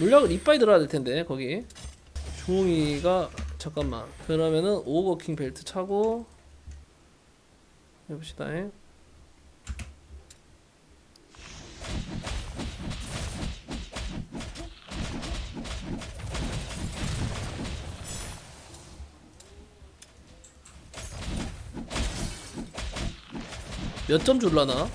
물약을 이빠이 들어야 될 텐데 거기 중웅이가 잠깐만 그러면은 오거킹 벨트 차고 해봅시다 잉. 몇점 줄라나?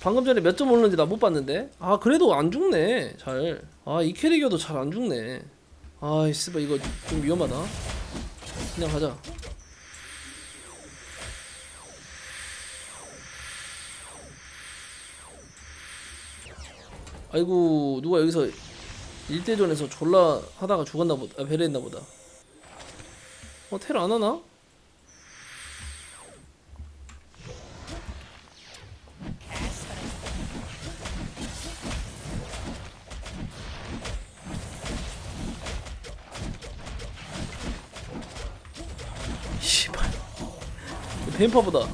방금 전에 몇점 오르는지 나 못 봤는데? 아 그래도 안 죽네 잘 아 이 캐릭이어도 잘 안 죽네. 아이 씨발 이거 좀 위험하다. 그냥 가자. 아이고 누가 여기서 일대전에서 졸라 하다가 죽었나 보다 아, 배려했나 보다. 어텔안 하나? 뱀파보다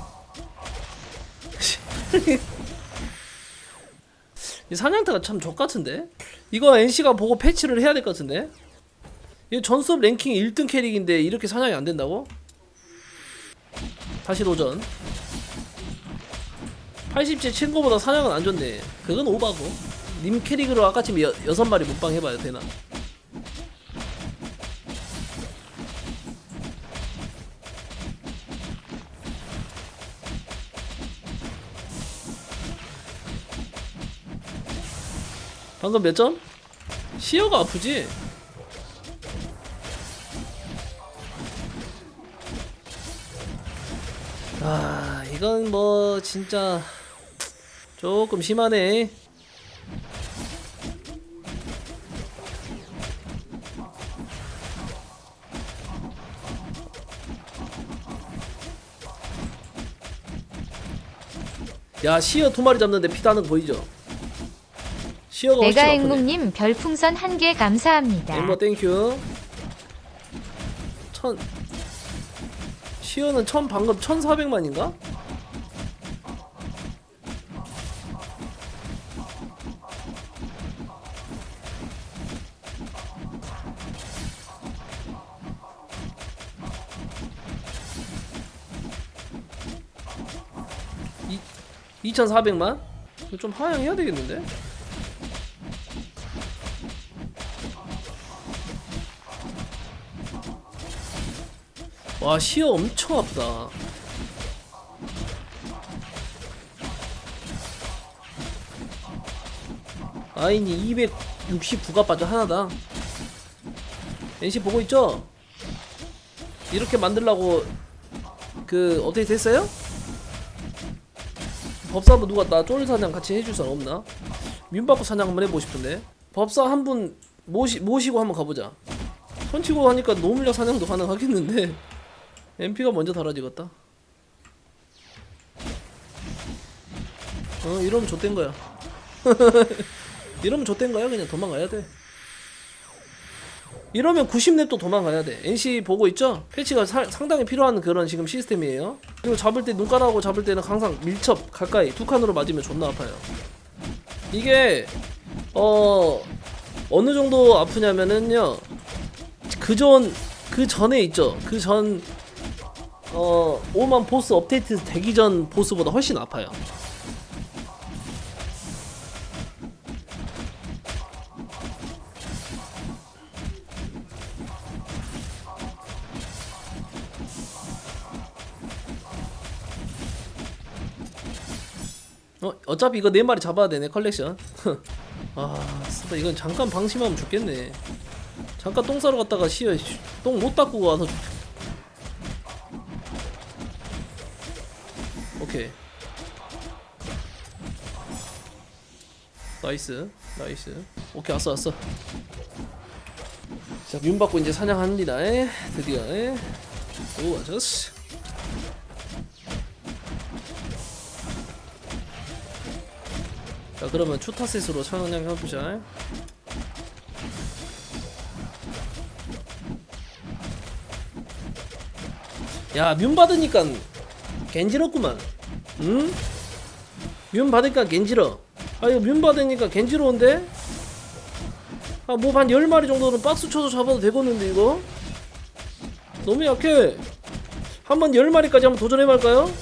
이 사냥타가 참 족같은데? 이거 NC가 보고 패치를 해야 될 것 같은데? 이거 전섭 랭킹 1등 캐릭인데 이렇게 사냥이 안 된다고? 다시 도전 80째 친구보다 사냥은 안 좋네 그건 오바고 님 캐릭으로 아까쯤 여, 여섯 마리 못방 해봐야 되나 방금 몇 점? 시어가 아프지? 아 이건 뭐 진짜 조금 심하네 야 시어 두 마리 잡는데 피 나는 거 보이죠? 시어가 훨씬 내가 아프네 앵무님 별풍선 한 개 감사합니다. 엠버 땡큐 천 시어는 천 방금 1400만인가? 이 2400만? 이거 좀 하향해야 되겠는데? 와 시어 엄청 아프다 아인이 269가 빠져 하나다 NC 보고 있죠? 이렇게 만들라고 그 어떻게 됐어요? 법사부 누가 나 쫄 사냥 같이 해줄 사람 없나? 민바꾸 사냥 한번 해보고 싶은데 법사 한 분 모시, 모시고 한번 가보자 손치고 하니까 노물약 사냥도 가능하겠는데 MP가 먼저 달아지겠다. 어 이러면 좆된 거야. 이러면 좆된 거야. 그냥 도망가야 돼. 이러면 90렙 또 도망가야 돼. NC 보고 있죠? 패치가 사- 상당히 필요한 그런 지금 시스템이에요. 그리고 잡을 때 눈가락하고 잡을 때는 항상 밀접 가까이 두 칸으로 맞으면 존나 아파요. 이게 어 어느 정도 아프냐면은요. 그 전 그 전에 있죠. 그 전 어, 오만 보스 업데이트 되기 전 보스보다 훨씬 아파요. 어, 어차피 이거 네 마리 잡아야 되네 컬렉션. 아, 쓰다 이건 잠깐 방심하면 죽겠네. 잠깐 똥 싸러 갔다가 시어 똥 못 닦고 와서 죽... 오케이. 나이스 나이스. 오케이 왔어 왔어. 자 윤 받고 이제 사냥합니다. 에? 드디어 에? 오, 아저씨. 자 그러면 추타셋으로 사냥 해보자 야뮨 받으니까 겐지럽구만 응? 뮨 받으니까 겐지러 아 이거 뮨 받으니까 겐지러운데? 아뭐 한 10마리 정도는 박스 쳐서 잡아도 되겠는데 이거? 너무 약해 한번 10마리까지 한번 도전해볼까요?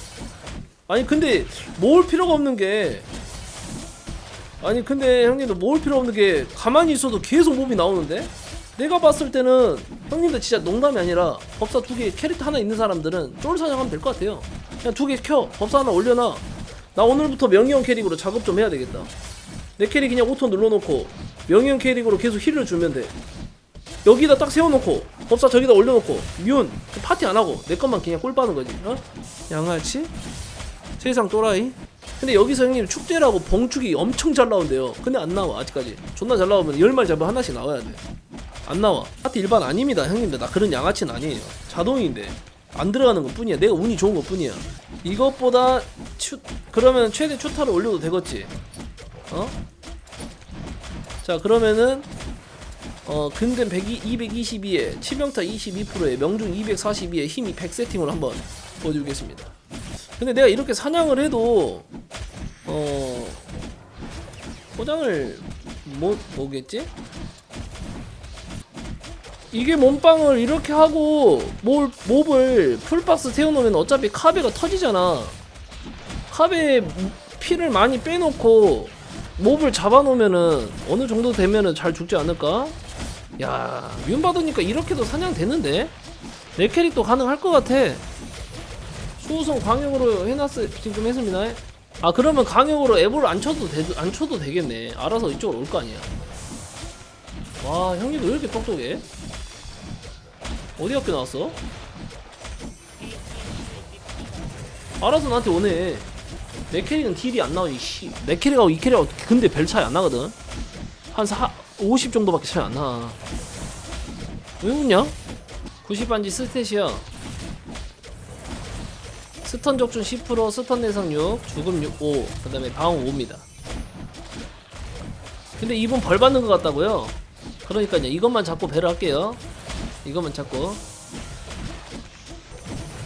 아니 근데 모을 필요가 없는 게 아니 근데 형님들 모을 필요 없는 게 가만히 있어도 계속 몹이 나오는데? 내가 봤을 때는 형님들 진짜 농담이 아니라 법사 두 개 캐릭터 하나 있는 사람들은 쫄 사냥하면 될 것 같아요. 그냥 두 개 켜. 법사 하나 올려놔. 나 오늘부터 명예형 캐릭으로 작업 좀 해야 되겠다. 내 캐릭 그냥 오토 눌러놓고 명예형 캐릭으로 계속 힐을 주면 돼. 여기다 딱 세워놓고 법사 저기다 올려놓고 뮨. 그 파티 안하고 내 것만 그냥 꿀 빠는 거지. 어? 양아치? 세상 또라이? 근데 여기서 형님 축제라고 봉축이 엄청 잘 나온대요. 근데 안 나와 아직까지. 존나 잘 나오면 10마리 잡으면 하나씩 나와야 돼 안 나와. 파티 일반 아닙니다 형님들. 나 그런 양아치는 아니에요. 자동인데 안 들어가는 것 뿐이야. 내가 운이 좋은 것 뿐이야. 이것보다 추 그러면 최대 추타를 올려도 되겠지. 어? 자 그러면은 어 근댐 102, 222에 치명타 22%에 명중 242에 힘이 100 세팅으로 한번 보여드리겠습니다. 근데 내가 이렇게 사냥을 해도 어 포장을 못 뭐겠지? 이게 몸빵을 이렇게 하고 몹, 몹을 풀박스 세워놓으면 어차피 카베가 터지잖아 카베에 피를 많이 빼놓고 몹을 잡아놓으면은 어느 정도 되면은 잘 죽지 않을까? 야, 뮨 받으니까 이렇게도 사냥 되는데? 내 캐릭도 가능할 것 같아. 수호성 광역으로 해놨을 지금 했습니다. 아 그러면 광역으로 앱을 안 쳐도 되, 안 쳐도 되겠네. 알아서 이쪽으로 올 거 아니야. 와 형님도 왜 이렇게 똑똑해? 어디 학교 나왔어? 알아서 나한테 오네. 내 캐릭은 딜이 안 나오니 씨. 내 캐릭하고 이 캐릭하고 근데 별 차이 안 나거든. 한 4, 50 정도밖에 차이 안 나. 왜 웃냐? 90반지 스탯이야. 스턴 적중 10%, 스턴 내성 6, 죽음 6, 5, 그 다음에 방어 5입니다. 근데 이분 벌 받는 것 같다고요? 그러니까요. 이것만 잡고 배를 할게요. 이것만 잡고.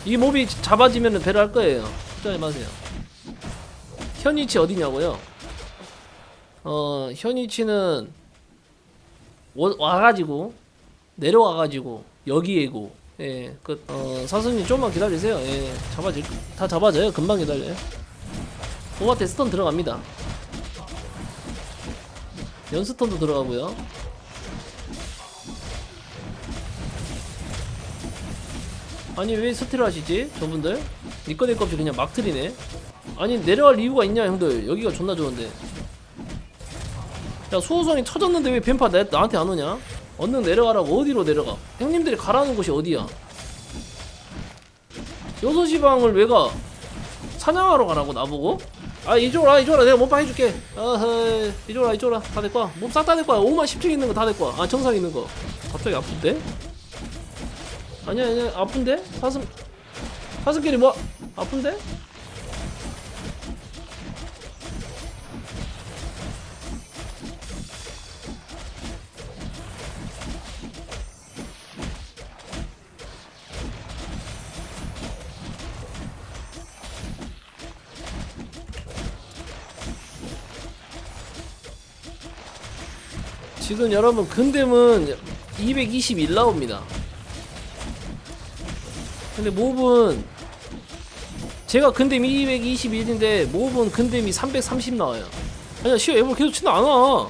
이 몹이 잡아지면 배를 할 거예요. 걱정하지 마세요. 현위치 어디냐고요? 어, 현위치는 와- 와가지고 내려와가지고 여기에고 예, 그, 어, 사수님 좀만 기다리세요. 예, 잡아질, 다 잡아져요. 금방 기다려요. 도마테 스턴 들어갑니다. 연스턴도 들어가고요. 아니 왜 스틸 하시지 저분들? 니꺼 내꺼 없이 그냥 막 틀이네 아니 내려갈 이유가 있냐 형들 여기가 존나 좋은데 야 수호선이 터졌는데 왜 뱀파 나, 나한테 안 오냐? 얼른 내려가라고 어디로 내려가? 형님들이 가라는 곳이 어디야? 여섯 시 방을 왜 가? 사냥하러 가라고 나보고? 아 이쪽으로 와 이쪽으로 와. 내가 몸빵 해줄게 어허 이쪽으로 와 이쪽으로 와다 내 거야 몸 싹다내 거야 5만 10층 있는 거다내 거야 아 정상 있는 거 갑자기 아픈데? 아니야 아니야 아픈데? 사슴 사슴끼리 뭐 아픈데? 지금 여러분 근댐은 221 나옵니다. 근데 몹은 제가 근댐 221인데 몹은 근댐이 330 나와요. 아니야 시어 앱을 계속 안 와.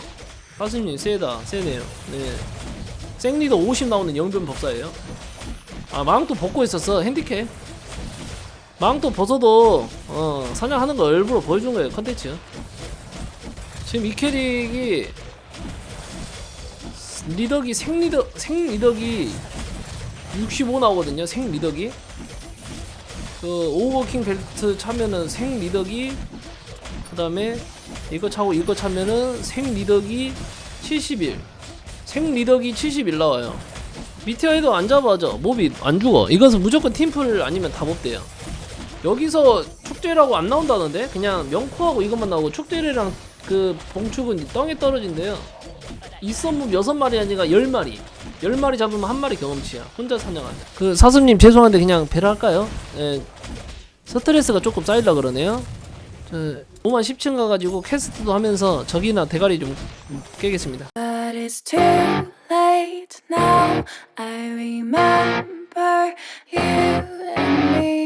가슴님 세다 세네요. 네. 생리더 50 나오는 영변 법사예요. 아 망토 벗고 있었어 핸디캡. 망토 벗어도 어 사냥하는 거 일부러 보여준 거예요 컨텐츠. 지금 이 캐릭이 리덕이 생리더 생리덕이 65 나오거든요. 생리덕이 그 오버킹 벨트 차면은 생리덕이 그다음에 이거 차고 이거 차면은 생리덕이 71 생리덕이 71 나와요. 밑에 애도 안 잡아져. 몹이 안 죽어. 이것은 무조건 팀플 아니면 다 못돼요. 여기서 축제라고 안 나온다는데 그냥 명코하고 이것만 나오고 축제랑 그 봉축은 땅에 떨어진대요. 이썸무 여섯 마리 아니가 열 마리. 10마리 잡으면 한 마리 경험치야. 혼자 사냥한다 그 사슴님 죄송한데 그냥 배를 할까요? 예, 스트레스가 조금 쌓일라 그러네요. 저 5만 10층 가가지고 캐스트도 하면서 적이나 대가리 좀 깨겠습니다. I remember you and me.